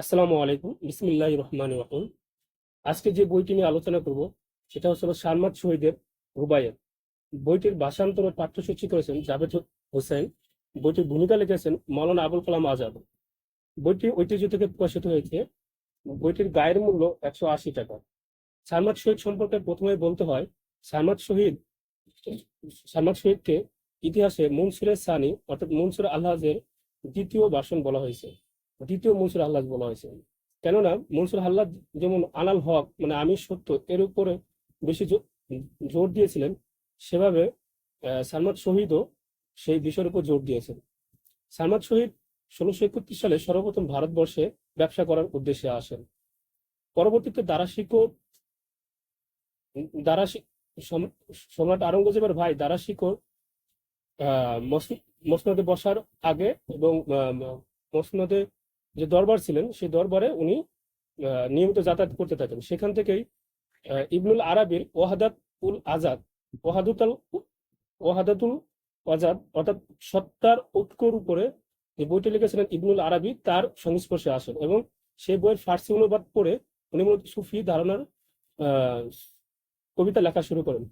আসসালামু আলাইকুম। বিসমিল্লাহ রহমান রহিম। আজকে যে বইটি নিয়ে আলোচনা করব, সেটা হচ্ছে সালমাত শহীদের রুবাইয়ের বইটির ভাষান্তর ও পাঠ্যসূচি করেছেন জাভেদ হোসেন। বইটির ভূমিকা লিখেছেন মৌলানা আবুল কালাম আজাদ। বইটি ঐতিহ্য থেকে প্রকাশিত হয়েছে। বইটির গায়ের মূল্য একশো আশি টাকা। সালমাত শহীদ সম্পর্কে প্রথমে বলতে হয় সালমাত শহীদ সালমাত শহীদকে ইতিহাসে মনসুরের সানি অর্থাৎ মনসুর আল্লাহের দ্বিতীয় ভাষণ বলা হয়েছে। দ্বিতীয় মনসুর আল্লাহ বলা হয়েছে। কেননা মনসুর আল্লাহ যেমন আনাল হক মানে আমি সত্য এর উপরে বেশি জোর দিয়েছিলেন সেভাবে আহ, সালমাত শহীদও সেই বিষয়ের উপর জোর দিয়েছেন। সালমাত শহীদ ষোলোশো একত্রিশ সালে সর্বপ্রথম ভারতবর্ষে ব্যবসা করার উদ্দেশ্যে আসেন। পরবর্তীতে দারাশিকো দারাশি সম- সম্রাট আওরঙ্গজেবের ভাই দারাশিকো আহ মস- মসনদে বসার আগে এবং মসনদে যে দরবার ছিলেন সেই দরবারে উনি নিয়মিত যাতায়াত করতে থাকেন। সেখান থেকেই ইবনুল আরাবির ওয়াহাদাত উল আজাদ ওয়াহাদুতাল ওয়াহাদাতুল আজাদ অর্থাৎ সত্তার ঐক্যর উপরে যে বইটি লিখেছিলেন ইবনুল আরাবি তার সংস্পর্শে আসেন এবং সেই বইয়ের ফার্সি অনুবাদ পড়ে উনি মূলত সুফি ধারণার কবিতা লেখা শুরু করেন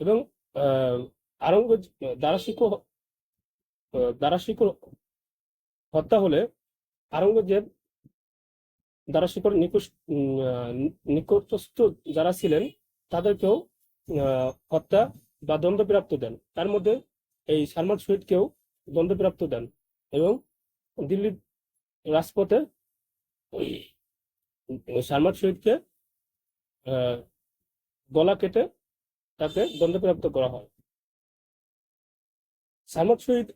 এবং আহ, আরঙ্গজ দারাশিকো আহ, দারাশিকো হত্যা হলে আরঙ্গজেব দারাশিকর আহ, নিকটস্থ যারা ছিলেন তাদেরকেও হত্যা বা দণ্ডপ্রাপ্ত দেন। তার মধ্যে এই সালমান শহীদকেও দণ্ডপ্রাপ্ত দেন এবং দিল্লির রাজপথে সালমান শহীদকে আহ, গলা কেটে তাকে দণ্ডপ্রাপ্ত করা হয়। সালমান শহীদ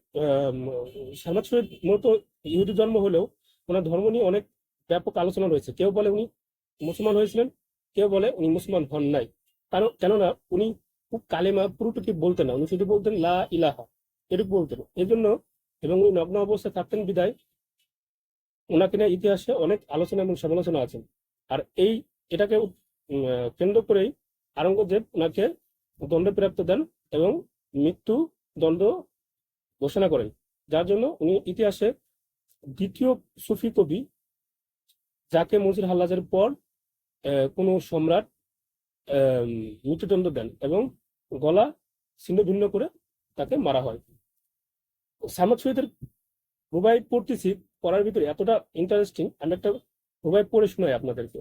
সালমান শহীদ মূলত ইহুদি জন্ম হলেও ওনার ধর্ম নিয়ে অনেক ব্যাপক আলোচনা রয়েছে। কেউ বলে উনি মুসলমান হয়েছিলেন, কেউ বলে উনি মুসলমান হন নাই। কারণ, কেননা উনি খুব কালেমা পুরোটুকি বলতেন না। উনি শুধু বলতেন, লা ইলাহা এটুকু বলতেন। এই জন্য এবং উনি নগ্ন অবস্থায় থাকতেন বিদায় ওনাকে নিয়ে ইতিহাসে অনেক আলোচনা এবং সমালোচনা আছে। আর এই এটাকে কেন্দ্র করেই আরঙ্গজেব ওনাকে দণ্ডপ্রাপ্ত দেন এবং মৃত্যু দণ্ড ঘোষণা করেন। যার জন্য উনি ইতিহাসে দ্বিতীয় সুফি কবি যাকে মনসুর হাল্লাজের পর কোনো সম্রাট মৃত্যুদণ্ড দেন এবং গলা ছিন্ন ভিন্ন করে তাকে মারা হয়। সামাদ শহীদের রুবাই পড়তেছি, পড়ার ভিতরে এতটা ইন্টারেস্টিং আমি একটা রুবাই পড়ে শোনাই আপনাদেরকে।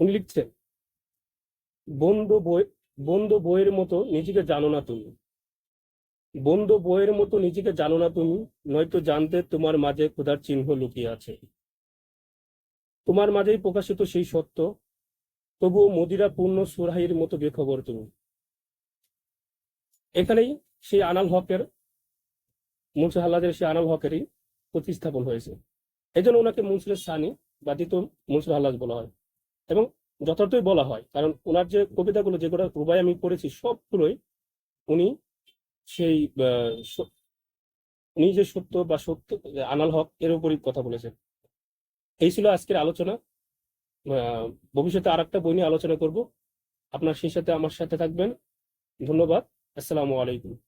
উনি লিখছেন, বন্ধ বই, বন্ধ বইয়ের মতো নিজেকে জানো না তুমি। বন্ধ বইয়ের মতো নিজেকে জানো না তুমি, নয়তো জানতে তোমার মাঝে ক্ষুধার চিহ্ন লুকিয়ে আছে। তোমার মাঝেই প্রকাশিত সেই সত্য, তবুও মদিরা পূর্ণ সুরাহির মতো বেখবর তুমি। এখানেই সেই আনাল হকের, মুনসুর হাল্লাদের সেই আনাল হকেরই প্রতিস্থাপন হয়েছে। এই জন্য ওনাকে মুনসুরের সানি বা দ্বিতীয় মুনসুর হাল্লাজ বলা হয়। এবং যথার্থই বলা হয়, কারণ ওনার যে কবিতাগুলো যেগুলো রুবাই আমি পড়েছি, সবগুলোই উনি সেই যে সত্য বা সত্য, আনাল হক, এর উপরই কথা বলেছেন। এই ছিল আজকের আলোচনা। ভবিষ্যতে আর একটা বই নিয়ে আলোচনা করব। আপনার সেই সাথে আমার সাথে থাকবেন। ধন্যবাদ। আসসালামু আলাইকুম।